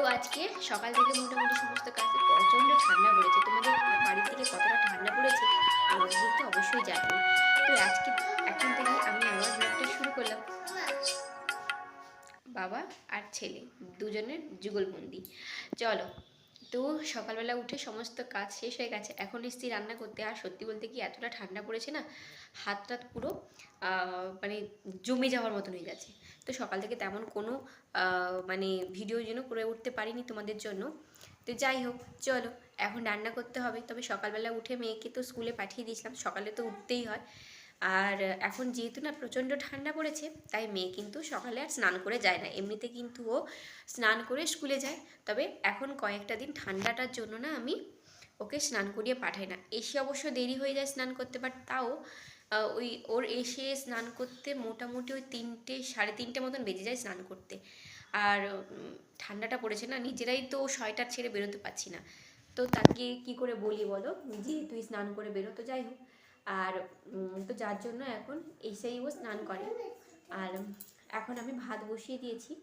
আজকে সকাল থেকে মোটামুটি সমস্ত কাজে প্রচণ্ড ঠান্ডা পড়েছে। তোমাদের বাড়ির থেকে কতটা ঠান্ডা পড়েছে আমাকে কিন্তু অবশ্যই জানব তো আজকে এখন থেকে আমি আমার ব্লগটা শুরু করলাম। বাবা আর ছেলে, দুজনের যুগলবন্দি। চলো তো সকালবেলা উঠে সমস্ত কাজ শেষ হয়ে গেছে। এখন এসছি রান্না করতে। আর সত্যি বলতে কি এতটা ঠান্ডা পড়েছে না হাত টাত পুরো মানে জমে যাওয়ার মতন হয়ে গেছে। তো সকাল থেকে তেমন কোনো মানে ভিডিও যেন করে উঠতে পারিনি তোমাদের জন্য। তো যাই হোক, চলো, এখন রান্না করতে হবে। তবে সকালবেলা উঠে মেয়েকে তো স্কুলে পাঠিয়ে দিয়েছিলাম। সকালে তো উঠতেই হয়। আর এখন যেহেতু না প্রচণ্ড ঠান্ডা পড়েছে, তাই মেয়ে কিন্তু সকালে আর স্নান করে যায় না। এমনিতে কিন্তু ও স্নান করে স্কুলে যায়। তবে এখন কয়েকটা দিন ঠান্ডাটার জন্য না আমি ওকে স্নান করিয়ে পাঠাই না। এসে অবশ্য দেরি হয়ে যায় স্নান করতে বাট তাও ওই ওর এসে স্নান করতে মোটামুটি ওই তিনটে, সাড়ে তিনটে মতন বেজে যায় স্নান করতে। আর ঠান্ডাটা পড়েছে না, নিজেরাই তো সোয়েটার ছেড়ে বেরোতে পারছি না। তো তাকে কি করে বলি বলো? যে তুই স্নান করে বেরো তো যাই হোক। আর তো যার জন্য এখন এসেই ও স্নান করে। আর, এখন আমি ভাত বসিয়ে দিয়েছি।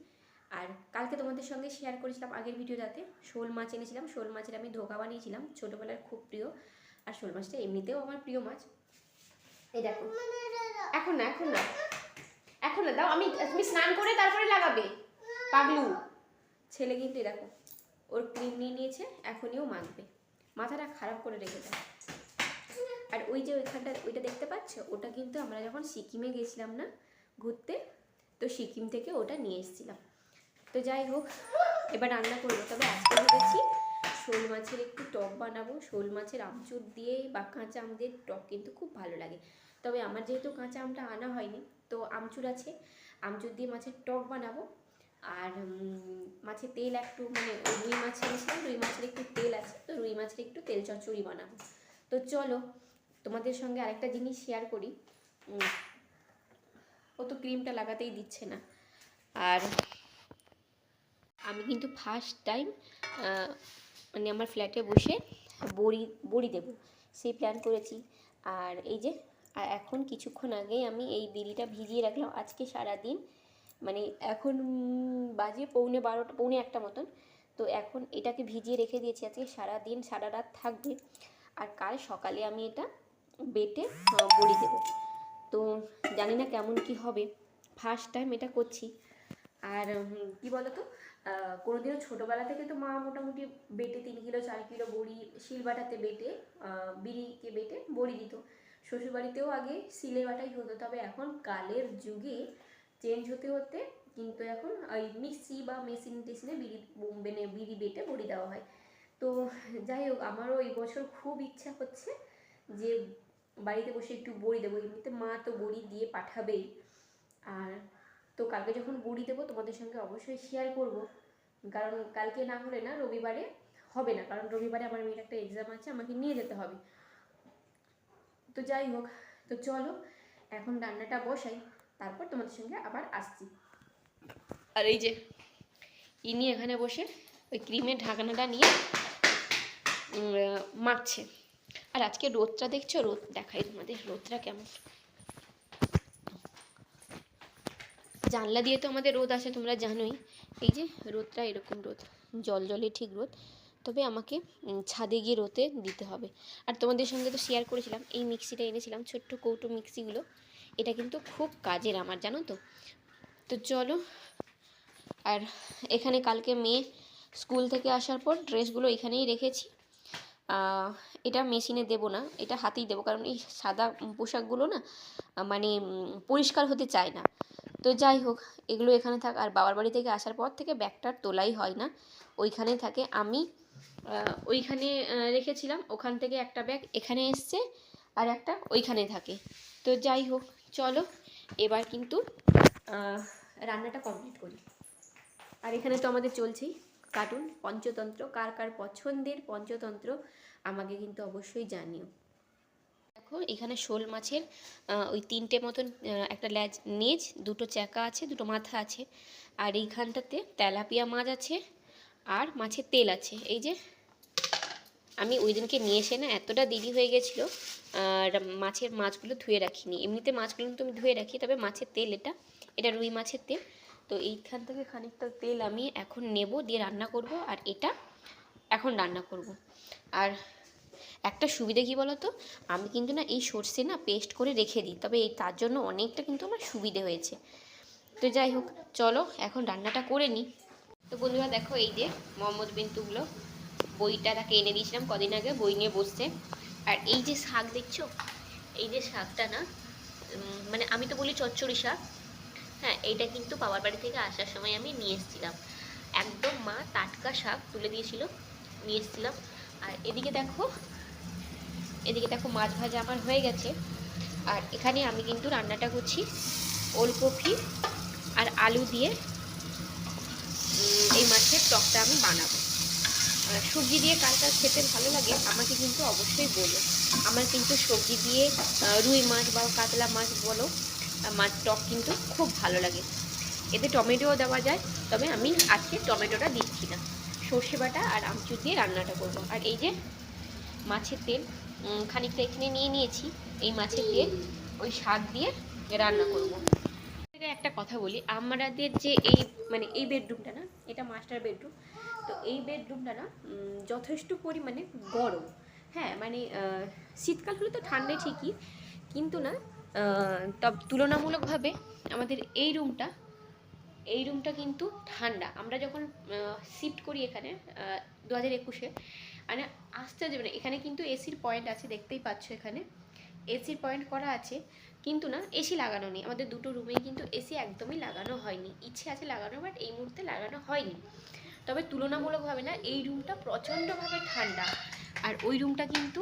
আর কালকে তোমাদের সঙ্গে শেয়ার করেছিলাম আগের ভিডিওটাতে। শোল মাছ এনেছিলাম। শোল মাছের আমি ধোকা বানিয়েছিলাম। ছোটোবেলার খুব প্রিয়। আর শোল মাছটা এমনিতেও আমার প্রিয় মাছ। এই দেখো। এখন না এখন না। এখন না, দাও, আমি, তুমি স্নান করে তারপরে লাগাবে। পাগলু। ছেলে কিন্তু দেখো, ওর ক্রিম নিয়ে নিয়েছে এখনইও মাখবে। মাথাটা খারাপ করে রেখে দেয় আর ওই যে ওইখানটা, ওইটা দেখতে পাচ্ছ? ওটা কিন্তু আমরা যখন সিকিমে গেছিলাম না ঘুরতে, তো সিকিম থেকে ওটা নিয়ে এসেছিলাম। তো যাই হোক, এবার রান্না করব। তবে আজকে ভেবেছি শোল মাছের একটু টক বানাবো। শোল মাছের আমচুর দিয়ে বা কাঁচা আম দিয়ে টক কিন্তু খুব ভালো লাগে। তবে আমার যেহেতু কাঁচা আমটা আনা হয়নি, তো আমচুর আছে। আমচুর দিয়ে মাছের টক বানাবো। আর মাছের তেল একটু মানে রুই মাছ রুই মাছের একটু তেল আছে, তো রুই মাছের একটু তেল চচ্চড়ি বানাবো। তো চলো তোমাদের সঙ্গে আরেকটা জিনিস শেয়ার করি। ও তো ক্রিমটা লাগাতেই দিচ্ছে না। আর আমি কিন্তু ফার্স্ট টাইম মানে আমার ফ্ল্যাটে বসে বড়ি বড়ি দেবো। সেই প্ল্যান করেছি। আর এই যে, আর এখন কিছুক্ষণ আগেই আমি এই বিড়িটা ভিজিয়ে রাখলাম। আজকে সারা দিন মানে এখন বাজে পৌনে বারোটা, পৌনে একটা মতন। তো এখন এটাকে ভিজিয়ে রেখে দিয়েছি। আজকে সারা দিন সারা রাত থাকবে। আর কাল সকালে আমি এটা বেটে বড়ি দেবো। তো জানি না কেমন কি হবে। ফার্স্ট টাইম এটা করছি। আর কি বলতো? কোনোদিনও ছোটোবেলা থেকে তো মা মোটামুটি বেটে তিন কিলো, চার কিলো বড়ি শিলবাটাতে বেটে বিড়িকে বেটে বড়ি দিত। শ্বশুরবাড়িতেও আগে সিলে বাটাই হতো, তবে এখন কালের যুগে চেঞ্জ হতে হতে কিন্তু এখন ওই মিক্সি বা মেশিন টেশিনে বিড়ি মানে বিড়ি বেটে বড়ি দেওয়া হয়। তো যাই হোক, আমারও এই বছর খুব ইচ্ছা হচ্ছে যে বাড়িতে বসে একটু বড়ি দেবো। এমনিতে মা তো বড়ি দিয়ে পাঠাবেই। আর তো কালকে যখন বড়ি দেবো, তোমাদের সঙ্গে অবশ্যই শেয়ার করব। কারণ কালকে না হলে না রবিবারে হবে না। কারণ রবিবারে আমার মেয়ের একটা এক্সাম আছে, আমাকে নিয়ে যেতে হবে। তো যাই হোক, তো চলো, এখন রান্নাটা বসাই। তারপর তোমাদের সঙ্গে আবার আসছি। আর এই যে, ইনি এখানে বসে ওই ক্রিমের ঢাকনাটা নিয়ে মাখছে। আর আজকে রোদটা দেখছ? রোদ দেখাই তোমাদের রোদটা কেমন? জানলা দিয়ে তো আমাদের রোদ আসে, তোমরা জানোই। এই যে রোদটা এরকম রোদ, জল জলে ঠিক রোদ। তবে আমাকে ছাদে গিয়ে রোদে দিতে হবে। আর তোমাদের সঙ্গে তো শেয়ার করেছিলাম, এই মিক্সিটা এনেছিলাম, ছোট্ট কৌটো মিক্সিগুলো। এটা কিন্তু খুব কাজের আমার, জানো তো। তো চলো, আর এখানে কালকে মেয়ে স্কুল থেকে আসার পর ড্রেসগুলো এখানেই রেখেছি। এটা মেশিনে দেবো না, এটা হাতেই দেবো। কারণ এই সাদা পোশাকগুলো না মানে পরিষ্কার হতে চায় না। তো যাই হোক, এগুলো এখানে থাক। আর বাবার বাড়ি থেকে আসার পর থেকে ব্যাগটার তোলাই হয় না। ওইখানেই থাকে। আমি ওইখানে রেখেছিলাম। ওখান থেকে একটা ব্যাগ এখানে এসছে আর একটা ওইখানে থাকে। তো যাই হোক, চলো, এবার কিন্তু রান্নাটা কমপ্লিট করি। আর এখানে তো আমাদের চলছেই। কার্টুন, পঞ্চতন্ত্র, কার কার পছন্দের পঞ্চতন্ত্র আমাকে কিন্তু অবশ্যই জানিও। দেখো, এখানে শোল মাছের ওই তিনটে মতন একটা ল্যাজ নেজ দুটো চাকা আছে, দুটো মাথা আছে, আর এইখানটাতে তেলাপিয়া মাছ আছে, আর মাছের তেল আছে। এই যে, আমি ওই দিনকে নিয়ে এসে না এতটা দেরি হয়ে গেছিল, আর মাছের মাছগুলো ধুয়ে রাখিনি। এমনিতে মাছগুলো কিন্তু আমি ধুয়ে রাখি, তবে মাছের তেল এটা এটা রুই মাছের তেল। তো এইখান থেকে খানিকটা তেল আমি এখন নেব, দিয়ে রান্না করব, আর এটা এখন রান্না করব। আর একটা সুবিধা কী বলো তো আমি কিন্তু না এই সর্ষে না পেস্ট করে রেখে দিই, তবে এই তার জন্য অনেকটা কিন্তু আমার সুবিধে হয়েছে। তো যাই হোক, চলো এখন রান্নাটা করে নিই। তো বন্ধুরা দেখো এই যে মোহাম্মদ বিন তুগলো বইটা তাকে এনে দিয়েছিলাম কদিন আগে, বই নিয়ে বসছে। আর এই যে শাক দেখছ? এই যে শাকটা না মানে আমি তো বলি চচ্চড়ি শাক হ্যাঁ এইটা কিন্তু বাবার বাড়ি থেকে আসার সময় আমি নিয়ে এসেছিলাম। একদম মা টাটকা শাক তুলে দিয়েছিল, নিয়ে এসেছিলাম। আর এদিকে দেখো এদিকে দেখো মাছ ভাজা আমার হয়ে গেছে। আর এখানে আমি কিন্তু রান্নাটা করছি ওলকপি আর আলু দিয়ে এই মাছের টকটা আমি বানাবো। সবজি দিয়ে কার কার খেতে ভালো লাগে আমাকে কিন্তু অবশ্যই বলো। আমার কিন্তু সবজি দিয়ে রুই মাছ বা কাতলা মাছ বলো। আহ, মাছ টক কিন্তু খুব ভালো লাগে। এতে টমেটোও দেওয়া যায় তবে আমি আজকে টমেটোটা দিচ্ছি না। সর্ষে বাটা আর আমচুর দিয়ে রান্নাটা করব। আর এই যে মাছের তেল খানিকটা এখানে নিয়ে নিয়েছি। এই মাছের তেল ওই শাক দিয়ে রান্না করব। একটা কথা বলি আমাদের যে এই মানে এই বেডরুমটা না এটা মাস্টার বেডরুম। তো এই বেডরুমটা না যথেষ্ট পরিমাণে গরম। হ্যাঁ মানে শীতকাল হলে তো ঠান্ডাই ঠিকই কিন্তু না তুলনামূলকভাবে আমাদের এই রুমটা এই রুমটা কিন্তু ঠান্ডা। আমরা যখন শিফট করি এখানে দু হাজার একুশে মানে আসতে যাবে না এখানে কিন্তু এসির পয়েন্ট আছে, দেখতেই পাচ্ছ এখানে। এসির পয়েন্ট করা আছে, কিন্তু না এসি লাগানো নেই। আমাদের দুটো রুমেই কিন্তু এসি একদমই লাগানো হয়নি। ইচ্ছে আছে লাগানো বাট এই মুহূর্তে লাগানো হয়নি। তবে তুলনামূলকভাবে না, এই রুমটা প্রচণ্ডভাবে ঠান্ডা। আর ওই রুমটা কিন্তু,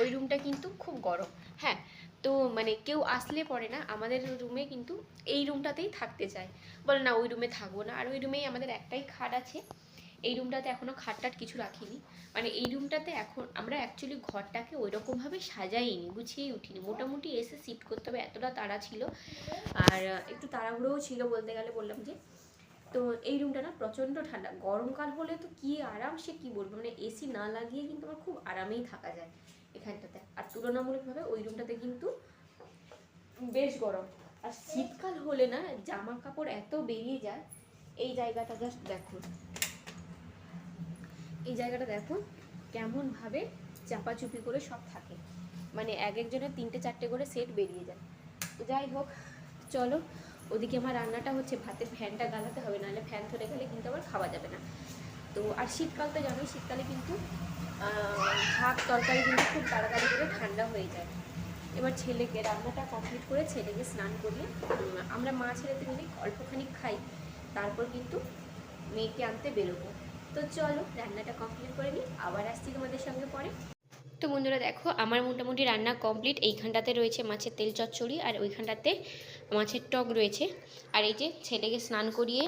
ওই রুমটা কিন্তু খুব গরম। হ্যাঁ তো মানে কেউ আসলে পরে না, আমাদের রুমে কিন্তু এই রুমটাতেই থাকতে চায়। বলে, না, ওই রুমে থাকব না। আর ওই রুমেই আমাদের একটাই খাট আছে। এই রুমটাতে এখনও খাট টাট কিছু রাখিনি। মানে এই রুমটাতে এখন আমরা অ্যাকচুয়ালি ঘরটাকে ওই রকমভাবে সাজাইনি, গুছিয়েই উঠিনি। মোটামুটি এসে শিফট করতে হবে, এতটা তাড়া ছিল। আর একটু তাড়াহুড়োও ছিল বলতে গেলে, বললাম যে তো এই রুমটা না প্রচণ্ড ঠান্ডা। গরমকাল হলে তো কি আরাম, সে কি বলব? মানে এসি না লাগিয়ে কিন্তু আমার খুব আরামেই থাকা যায় এখানটাতে। আর তুলনামূলকভাবে ওই রুমটাতে কিন্তু বেশ গরম। আর শীতকাল হলে না জামা কাপড় এত বেরিয়ে যায়, এই জায়গাটা জাস্ট দেখুন। এই জায়গাটা দেখুন, কেমনভাবে চাপাচুপি করে সব থাকে। মানে এক একজনের তিনটে চারটে করে সেট বেরিয়ে যায়। যাই হোক, চলো ওদিকে আমার রান্নাটা হচ্ছে ভাতের ফ্যানটা গালাতে হবে, নাহলে ফ্যান ধরে গেলে কিন্তু আবার খাওয়া যাবে না। তো আর শীতকাল তো জানোই, শীতকালে কিন্তু ভাত তরকারি কিন্তু খুব তাড়াতাড়ি করে ঠান্ডা হয়ে যায়। এবার ছেলেকে রান্নাটা কমপ্লিট করে ছেলেকে স্নান করিয়ে আমরা মা ছেলেতে মিলে অল্পখানি খাই, তারপর কিন্তু মেয়েকে আনতে বেরোবো। তো চলো, রান্নাটা কমপ্লিট করে নিই, আবার আসছি তোমাদের সঙ্গে পরে। তো বন্ধুরা দেখো, আমার মোটামুটি রান্না কমপ্লিট এইখানটাতে রয়েছে মাছের তেল চচ্চড়ি আর ওইখানটাতে মাছের টক রয়েছে। আর এই যে ছেলেকে স্নান করিয়ে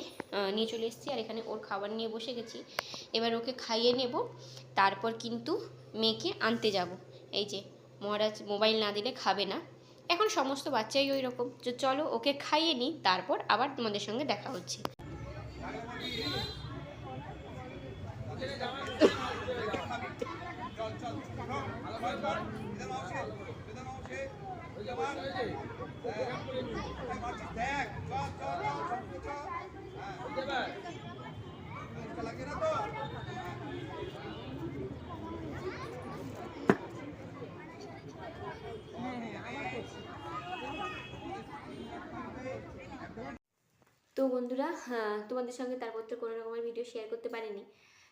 নিয়ে চলে এসেছি আর এখানে ওর খাবার নিয়ে বসে গেছি। এবার ওকে খাইয়ে নেব, তারপর কিন্তু মেয়েকে আনতে যাব। এই যে, মহারাজ মোবাইল না দিলে খাবে না। এখন সমস্ত বাচ্চাই ওই রকম তো চলো ওকে খাইয়ে নিই, তারপর আবার তোমাদের সঙ্গে দেখা হচ্ছে। তো বন্ধুরা হ্যাঁ, তোমাদের সঙ্গে তারপর তো কোনো রকমের ভিডিও শেয়ার করতে পারিনি।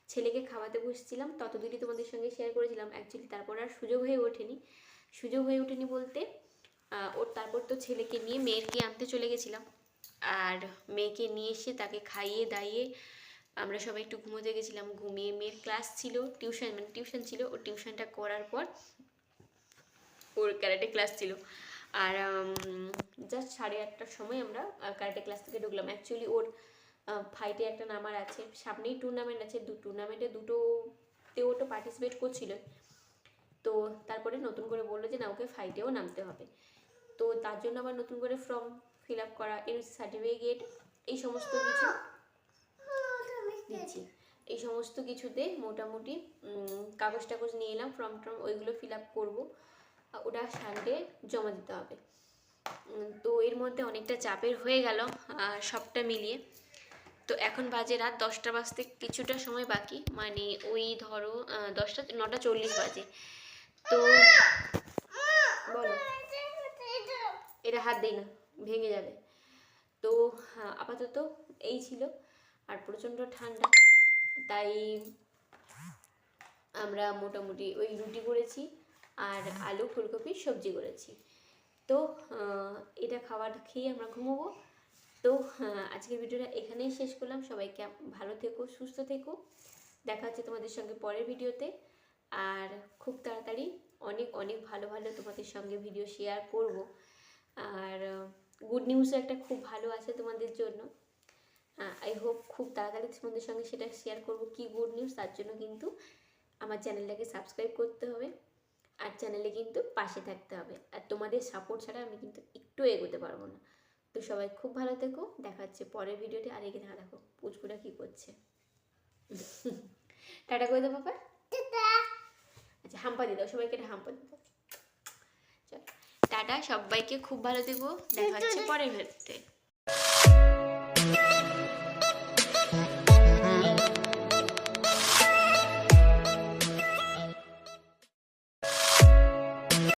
ছেলেকে খাওয়াতে বসছিলাম ততদূরই তোমাদের সঙ্গে শেয়ার করেছিলাম। অ্যাকচুয়ালি তারপর আর সুযোগ হয়ে ওঠেনি। সুযোগ হয়ে ওঠেনি বলতে ওর তারপর তো ছেলেকে নিয়ে মেয়েরকে আনতে চলে গেছিলাম। আর মেয়েকে নিয়ে এসে তাকে খাইয়ে দাইয়ে আমরা সবাই একটু ঘুমোতে গেছিলাম। ঘুমিয়ে মেয়ের ক্লাস ছিল টিউশন মানে টিউশন ছিল। ওর টিউশনটা করার পর ওর ক্যারাটে ক্লাস ছিল। আর জাস্ট সাড়ে আটটার সময় আমরা ক্যারাটে ক্লাস থেকে ঢুকলাম। অ্যাকচুয়ালি ওর ফাইটে একটা নামার আছে, সামনেই টুর্নামেন্ট আছে, দু টুর্নামেন্টে দুটোতে ও তো পার্টিসিপেট করছিল। তো তারপরে নতুন করে বলল যে, না, ওকে ফাইটেও নামতে হবে। তো তার জন্য আবার নতুন করে ফর্ম ফিল আপ করা, এর সার্টিফিকেট এই সমস্ত কিছু দিচ্ছি। এই সমস্ত কিছুতে মোটামুটি কাগজ টাগজ নিয়ে এলাম ফর্ম টর্ম ওইগুলো ফিল আপ করব। ওটা সানডে জমা দিতে হবে। তো এর মধ্যে অনেকটা চাপের হয়ে গেল সবটা মিলিয়ে। তো এখন বাজে রাত দশটা বাজতে কিছুটা সময় বাকি। মানে ওই ধরো দশটা নটা চল্লিশ বাজে। তো বলো। এটা হাত দিই না ভেঙে যাবে। তো হ্যাঁ, আপাতত এই ছিল। আর প্রচণ্ড ঠান্ডা তাই আমরা মোটামুটি ওই রুটি করেছি আর আলু ফুলকপি সবজি করেছি। তো এটা খাবার খেয়ে আমরা ঘুমোবো। তো আহ, আজকের ভিডিওটা এখানেই শেষ করলাম। সবাইকে ভালো থেকো সুস্থ থেকো। দেখা হচ্ছে তোমাদের সঙ্গে পরের ভিডিওতে। আর খুব তাড়াতাড়ি অনেক অনেক ভালো ভালো তোমাদের সঙ্গে ভিডিও শেয়ার করব। আর গুড নিউজও একটা খুব ভালো আছে তোমাদের জন্য। আই হোপ খুব তাড়াতাড়ি তোমাদের সঙ্গে সেটা শেয়ার করব কি গুড নিউজ তার জন্য কিন্তু আমার চ্যানেলটাকে সাবস্ক্রাইব করতে হবে। আর চ্যানেলে কিন্তু পাশে থাকতে হবে। আর তোমাদের সাপোর্ট ছাড়া আমি কিন্তু একটু এগোতে পারব না। তো সবাই খুব ভালো থেকো দেখা হচ্ছে পরের ভিডিওতে আর এখানে দেখো পুচকুটা কী করছে। টাটা করে দেবো বাবা। আচ্ছা হাম্পা দিয়ে দাও সবাইকে একটা হাম্পা দিয়ে দাও। চল টাটা সবাইকে খুব ভালো থেকো দেখা হচ্ছে পরের ভিডিওতে।